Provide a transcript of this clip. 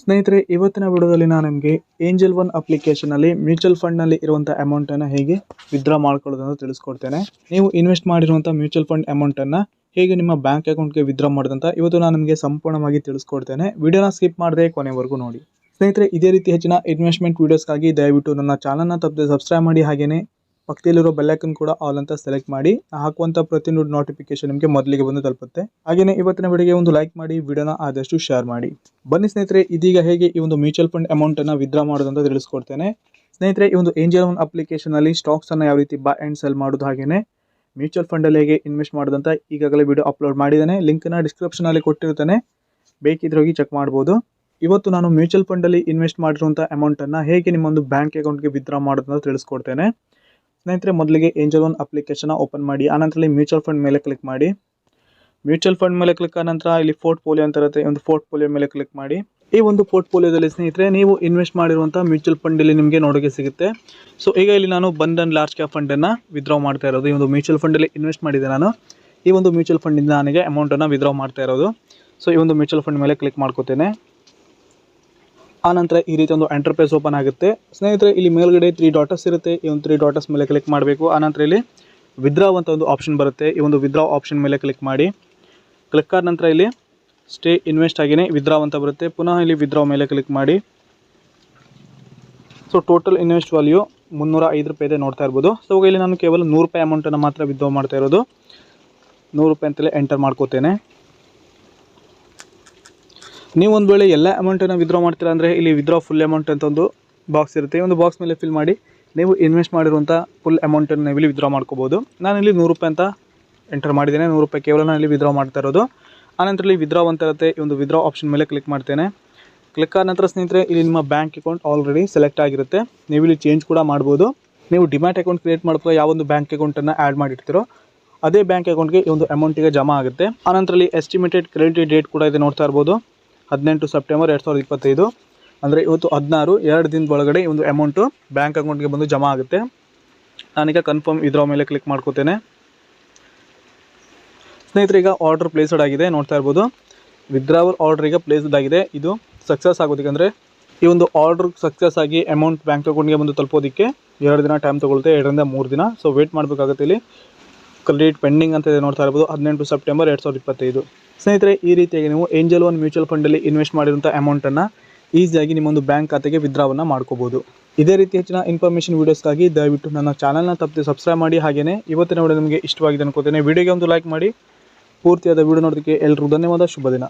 ಸ್ನೇಹಿತರೆ, ಇವತ್ತಿನ ವಿಡಿಯೋದಲ್ಲಿ ನಾನು ನಿಮಗೆ ಏಂಜಲ್ ಒನ್ ಅಪ್ಲಿಕೇಶನಲ್ಲಿ ಮ್ಯೂಚುವಲ್ ಫಂಡ್ನಲ್ಲಿ ಇರುವಂಥ ಅಮೌಂಟನ್ನು ಹೇಗೆ ವಿತ್ಡ್ರಾ ಅಂತ ತಿಳಿಸ್ಕೊಡ್ತೇನೆ. ನೀವು ಇನ್ವೆಸ್ಟ್ ಮಾಡಿರುವಂಥ ಮ್ಯೂಚುವಲ್ ಫಂಡ್ ಅಮೌಂಟನ್ನು ಹೇಗೆ ನಿಮ್ಮ ಬ್ಯಾಂಕ್ ಅಕೌಂಟ್ಗೆ ವಿತ್ಡ್ರಾ ಮಾಡೋದಂತ ಇವತ್ತು ನಾನು ನಿಮಗೆ ಸಂಪೂರ್ಣವಾಗಿ ತಿಳಿಸ್ಕೊಡ್ತೇನೆ. ವಿಡಿಯೋನ ಸ್ಕಿಪ್ ಮಾಡದೆ ಕೊನೆವರೆಗೂ ನೋಡಿ. ಸ್ನೇಹಿತರೆ, ಇದೇ ರೀತಿ ಹೆಚ್ಚಿನ ಇನ್ವೆಸ್ಟ್ಮೆಂಟ್ ವೀಡಿಯೋಸ್ಗಾಗಿ ದಯವಿಟ್ಟು ನನ್ನ ಚಾನಲ್ನ ತಪ್ಪದೆ ಸಬ್ಸ್ಕ್ರೈಬ್ ಮಾಡಿ. ಹಾಗೆಯೇ ಪಕ್ಕದಲ್ಲಿರೋ ಬೆಲ್ಲೈಕನ್ ಕೂಡ ಆಲ್ ಅಂತ ಸೆಲೆಕ್ಟ್ ಮಾಡಿ ಹಾಕುವಂತ ಪ್ರತಿ ಪ್ರತಿಯೊಂದು ನೋಟಿಫಿಕೇಶನ್ ನಿಮಗೆ ಮೊದಲಿಗೆ ಬಂದು ತಲುಪುತ್ತೆ. ಹಾಗೆಯೇ ಇವತ್ತಿನ ವಿಡಿಯೋಗೆ ಒಂದು ಲೈಕ್ ಮಾಡಿ ವಿಡಿಯೋನ ಆದಷ್ಟು ಶೇರ್ ಮಾಡಿ. ಬನ್ನಿ ಸ್ನೇಹಿತರೆ, ಇದೀಗ ಹೇಗೆ ಈ ಒಂದು ಮ್ಯೂಚುವಲ್ ಫಂಡ್ ಅಮೌಂಟನ್ನು ವಿತ್ಡ್ರಾ ಅಂತ ತಿಳಿಸ್ಕೊಡ್ತೇನೆ. ಸ್ನೇಹಿತರೆ, ಈ ಒಂದು ಏಂಜಲ್ ಒನ್ ಅಪ್ಲಿಕೇಶನಲ್ಲಿ ಸ್ಟಾಕ್ಸನ್ನು ಯಾವ ರೀತಿ ಬೈ ಆ್ಯಂಡ್ ಸೆಲ್ ಮಾಡೋದು ಹಾಗೆಯೇ ಮ್ಯೂಚುವಲ್ ಫಂಡಲ್ಲಿ ಹೇಗೆ ಇನ್ವೆಸ್ಟ್ ಮಾಡೋದಂತ ಈಗಾಗಲೇ ವಿಡಿಯೋ ಅಪ್ಲೋಡ್ ಮಾಡಿದ್ದೇನೆ. ಡಿಸ್ಕ್ರಿಪ್ಷನ್ ಅಲ್ಲಿ ಕೊಟ್ಟಿರ್ತೇನೆ ಬೇಕಿದ್ರೆ ಹೋಗಿ ಚೆಕ್ ಮಾಡ್ಬೋದು. ಇವತ್ತು ನಾನು ಮ್ಯೂಚುವಲ್ ಫಂಡಲ್ಲಿ ಇನ್ವೆಸ್ಟ್ ಮಾಡಿರುವಂಥ ಅಮೌಂಟನ್ನು ಹೇಗೆ ನಿಮ್ಮೊಂದು ಬ್ಯಾಂಕ್ ಅಕೌಂಟ್ಗೆ ವಿತ್ಡ್ರಾ ಮಾಡೋದು ಅಂತ ತಿಳಿಸ್ಕೊಡ್ತೇನೆ. ಸ್ನೇಹಿತರೆ, ಮೊದಲಿಗೆ ಏಂಜಲ್ ಒನ್ ಅಪ್ಲಿಕೇಶನ್ ಓಪನ್ ಮಾಡಿ ಆನಂತರ ಮ್ಯೂಚುವಲ್ ಫಂಡ್ ಮೇಲೆ ಕ್ಲಿಕ್ ಮಾಡಿ. ಮ್ಯೂಚುವಲ್ ಫಂಡ್ ಮೇಲೆ ಕ್ಲಿಕ್ ಆದ ನಂತರ ಇಲ್ಲಿ ಪೋರ್ಟ್ಫೋಲಿಯೋ ಅಂತ ಇರುತ್ತೆ ಒಂದು ಫೋರ್ಟ್ ಪೋಲಿಯೋ ಮೇಲೆ ಕ್ಲಿಕ್ ಮಾಡಿ. ಈ ಒಂದು ಪೋರ್ಟ್ಫೋಲಿಯೋದಲ್ಲಿ ಸ್ನೇಹಿತರೆ, ನೀವು ಇನ್ವೆಸ್ಟ್ ಮಾಡಿರುವಂಥ ಮ್ಯೂಚುವಲ್ ಫಂಡಲ್ಲಿ ನಿಮಗೆ ನೋಡೋಕೆ ಸಿಗುತ್ತೆ. ಸೊ ಈಗ ಇಲ್ಲಿ ನಾನು ಬಂಧನ್ ಲಾರ್ಜ್ ಕ್ಯಾಪ್ ಫಂಡನ್ನು ವಿತ್ಡ್ರಾ ಮಾಡ್ತಾ ಇರೋದು. ಈ ಒಂದು ಮ್ಯೂಚುವಲ್ ಫಂಡಲ್ಲಿ ಇನ್ವೆಸ್ಟ್ ಮಾಡಿದೆ ನಾನು. ಈ ಒಂದು ಮ್ಯೂಚುವಲ್ ಫಂಡಿಂದ ನನಗೆ ಅಮೌಂಟನ್ನು ವಿತ್ಡ್ರಾ ಮಾಡ್ತಾ ಇರೋದು. ಸೊ ಈ ಒಂದು ಮ್ಯೂಚುವಲ್ ಫಂಡ್ ಮೇಲೆ ಕ್ಲಿಕ್ ಮಾಡ್ಕೋತೇನೆ. ಆನಂತರ ಈ ರೀತಿ ಒಂದು ಎಂಟರ್ಪ್ರೈಸ್ ಓಪನ್ ಆಗುತ್ತೆ. ಸ್ನೇಹಿತರೆ, ಇಲ್ಲಿ ಮೇಲ್ಗಡೆ ತ್ರೀ ಡಾಟರ್ಸ್ ಇರುತ್ತೆ. ಈ ಒಂದು ತ್ರೀ ಡಾಟರ್ಸ್ ಮೇಲೆ ಕ್ಲಿಕ್ ಮಾಡಬೇಕು. ಆನಂತರ ಇಲ್ಲಿ ವಿದ್ರಾ ಅಂತ ಒಂದು ಆಪ್ಷನ್ ಬರುತ್ತೆ. ಈ ಒಂದು ವಿದ್ರಾ ಆಪ್ಷನ್ ಮೇಲೆ ಕ್ಲಿಕ್ ಮಾಡಿ. ಕ್ಲಿಕ್ ಆದ ನಂತರ ಇಲ್ಲಿ ಸ್ಟೇ ಇನ್ವೆಸ್ಟ್ ಆಗಿನೇ ವಿದ್ರಾ ಅಂತ ಬರುತ್ತೆ. ಪುನಃ ಇಲ್ಲಿ ವಿದ್ರಾ ಮೇಲೆ ಕ್ಲಿಕ್ ಮಾಡಿ. ಸೊ ಟೋಟಲ್ ಇನ್ವೆಸ್ಟ್ ವ್ಯಾಲ್ಯೂ ಮುನ್ನೂರ ಐದು ರೂಪಾಯಿ ಇದೆ ನೋಡ್ತಾ ಇರ್ಬೋದು. ಸೊ ಇಲ್ಲಿ ನಾನು ಕೇವಲ ನೂರು ರೂಪಾಯಿ ಅಮೌಂಟನ್ನು ಮಾತ್ರ ವಿದ್ರಾ ಮಾಡ್ತಾ ಇರೋದು. ನೂರು ರೂಪಾಯಿ ಅಂತಲೇ ಎಂಟರ್ ಮಾಡ್ಕೋತೇನೆ. ನೀವು ಒಂದು ವೇಳೆ ಎಲ್ಲ ಅಮೌಂಟನ್ನು ವಿದ್ರಾ ಮಾಡ್ತೀರಾ ಅಂದರೆ ಇಲ್ಲಿ ವಿದ್ರಾ ಫುಲ್ ಅಮೌಂಟ್ ಅಂತ ಒಂದು ಬಾಕ್ಸ್ ಇರುತ್ತೆ. ಒಂದು ಬಾಕ್ಸ್ ಮೇಲೆ ಫಿಲ್ ಮಾಡಿ ನೀವು ಇನ್ವೆಸ್ಟ್ ಮಾಡಿರುವಂಥ ಫುಲ್ ಅಮೌಂಟನ್ನು ನೀವು ಇಲ್ಲಿ ವಿದ್ರಾ ಮಾಡ್ಕೋಬೋದು. ನಾನು ಇಲ್ಲಿ ನೂರು ರೂಪಾಯಿ ಅಂತ ಎಂಟರ್ ಮಾಡಿದ್ದೇನೆ. ನೂರು ರೂಪಾಯಿ ಕೇವಲ ನಾನು ಇಲ್ಲಿ ವಿದ್ರಾ ಮಾಡ್ತಾ ಇರೋದು. ಆನಂತರ ಇಲ್ಲಿ ವಿದ್ರಾ ಅಂತ ಇರುತ್ತೆ. ಈ ಒಂದು ವಿದ್ರಾ ಆಪ್ಷನ್ ಮೇಲೆ ಕ್ಲಿಕ್ ಮಾಡ್ತೇನೆ. ಕ್ಲಿಕ್ ಆದ ನಂತರ ಸ್ನೇಹಿತರೆ, ಇಲ್ಲಿ ನಿಮ್ಮ ಬ್ಯಾಂಕ್ ಅಕೌಂಟ್ ಆಲ್ರೆಡಿ ಸೆಲೆಕ್ಟ್ ಆಗಿರುತ್ತೆ. ನೀವು ಇಲ್ಲಿ ಚೇಂಜ್ ಕೂಡ ಮಾಡ್ಬೋದು. ನೀವು ಡಿಮ್ಯಾಟ್ ಅಕೌಂಟ್ ಕ್ರಿಯೇಟ್ ಮಾಡಿದಾಗ ಯಾವ ಒಂದು ಬ್ಯಾಂಕ್ ಅಕೌಂಟನ್ನು ಆ್ಯಡ್ ಮಾಡಿರ್ತೀರೋ, ಅದೇ ಬ್ಯಾಂಕ್ ಅಕೌಂಟ್ಗೆ ಈ ಒಂದು ಅಮೌಂಟಿಗೆ ಜಮಾ ಆಗುತ್ತೆ. ಆನಂತರ ಇಲ್ಲಿ ಎಸ್ಟಿಮೇಟೆಡ್ ಕ್ರೆಡಿಟ್ ಡೇಟ್ ಕೂಡ ಇದೆ ನೋಡ್ತಾ ಇರ್ಬೋದು. ಹದಿನೆಂಟು ಸೆಪ್ಟೆಂಬರ್ ಎರಡು ಸಾವಿರದ ಇಪ್ಪತ್ತೈದು. ಅಂದರೆ ಇವತ್ತು ಹದಿನಾರು, ಎರಡು ದಿನದ ಒಳಗಡೆ ಒಂದು ಅಮೌಂಟು ಬ್ಯಾಂಕ್ ಅಕೌಂಟ್ಗೆ ಬಂದು ಜಮಾ ಆಗುತ್ತೆ. ನಾನೀಗ ಕನ್ಫರ್ಮ್ ಇದರ ಮೇಲೆ ಕ್ಲಿಕ್ ಮಾಡ್ಕೋತೇನೆ. ಸ್ನೇಹಿತರೆ, ಈಗ ಆರ್ಡರ್ ಪ್ಲೇಸ್ಡ್ ಆಗಿದೆ, ನೋಡ್ತಾ ಇರ್ಬೋದು. ವಿದ್ರಾವಲ್ ಆರ್ಡರ್ ಈಗ ಪ್ಲೇಸ್ಡ್ ಆಗಿದೆ. ಇದು ಸಕ್ಸಸ್ ಆಗೋದಕ್ಕೆ ಅಂದರೆ ಈ ಒಂದು ಆರ್ಡರ್ ಸಕ್ಸಸ್ ಆಗಿ ಅಮೌಂಟ್ ಬ್ಯಾಂಕ್ ಅಕೌಂಟ್ಗೆ ಬಂದು ತಲುಪೋದಕ್ಕೆ ಎರಡು ದಿನ ಟೈಮ್ ತೊಗೊಳುತ್ತೆ ಎರಡರಿಂದ ಮೂರು ದಿನ. ಸೊ ವೇಟ್ ಮಾಡಬೇಕಾಗುತ್ತೆ ಇಲ್ಲಿ. ಕ್ರೆಡಿಟ್ ಪೆಂಡಿಂಗ್ ಅಂತ ನೋಡ್ತಾ ಇರ್ಬೋದು. ಹದಿನೆಂಟು ಸೆಪ್ಟೆಂಬರ್ ಎರಡು ಸಾವಿರದ ಇಪ್ಪತ್ತೈದು. ಸ್ನೇಹಿತರೆ, ಈ ರೀತಿಯಾಗಿ ನೀವು ಏಂಜಲ್ ಒನ್ ಮ್ಯೂಚುವಲ್ ಫಂಡಲ್ಲಿ ಇನ್ವೆಸ್ಟ್ ಮಾಡಿರುವಂಥ ಅಮೌಂಟನ್ನು ಈಸಿಯಾಗಿ ನಿಮ್ಮೊಂದು ಬ್ಯಾಂಕ್ ಖಾತೆಗೆ ವಿದ್ರಾವನ್ನು ಮಾಡ್ಕೋಬೋದು. ಇದೇ ರೀತಿ ಹೆಚ್ಚಿನ ಇನ್ಫಾರ್ಮೇಷನ್ ವೀಡಿಯೋಸ್ಗಾಗಿ ದಯವಿಟ್ಟು ನನ್ನ ಚಾನಲ್ನ ತಪ್ಪದೆ ಸಬ್ಸ್ಕ್ರೈಬ್ ಮಾಡಿ. ಹಾಗೆಯೇ ಇವತ್ತಿನ ವಿಡಿಯೋ ನಿಮಗೆ ಇಷ್ಟವಾಗಿದೆ ಅನ್ಕೋತೇನೆ. ವಿಡಿಯೋಗೆ ಒಂದು ಲೈಕ್ ಮಾಡಿ. ಪೂರ್ತಿಯಾದ ವಿಡಿಯೋ ನೋಡೋದಕ್ಕೆ ಎಲ್ಲರಿಗೂ ಧನ್ಯವಾದ. ಶುಭ ದಿನ.